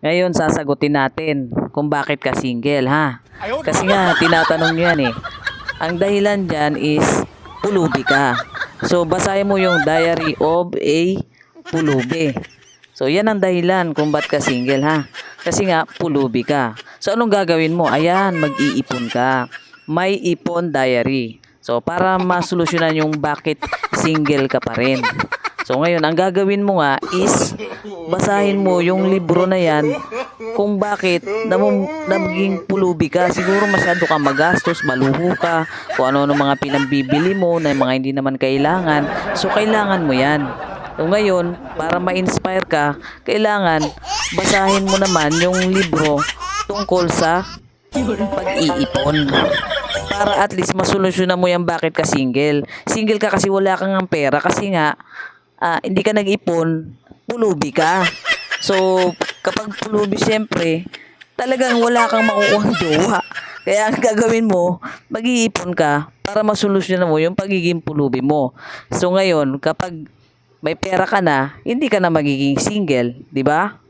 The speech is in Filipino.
Ngayon, sasagutin natin kung bakit ka single, ha? Kasi nga, tinatanong nyo yan eh. Ang dahilan dyan is pulubi ka. So, basahin mo yung Diary of a Pulubi. So, yan ang dahilan kung ba't ka single, ha? Kasi nga, pulubi ka. So, anong gagawin mo? Ayan, mag-iipon ka. May ipon diary. So, para masolusyonan yung bakit single ka pa rin. So, ngayon, ang gagawin mo nga is basahin mo yung libro na yan kung bakit nam naging pulubi ka. Siguro masyado ka magastos, maluho ka, kung ano-ano mga pinambibili mo na mga hindi naman kailangan. So, kailangan mo yan. So, ngayon, para ma-inspire ka, kailangan basahin mo naman yung libro tungkol sa pag-iipon. Para at least masolusyonan mo yan bakit ka single. Single ka kasi wala kang ang pera kasi nga ah, hindi ka nag-ipon, pulubi ka. So, kapag pulubi syempre, talagang wala kang makukuhang jowa. Kaya ang gagawin mo, mag-iipon ka para masolusyonan mo yung pagiging pulubi mo. So ngayon, kapag may pera ka na, hindi ka na magiging single, di ba?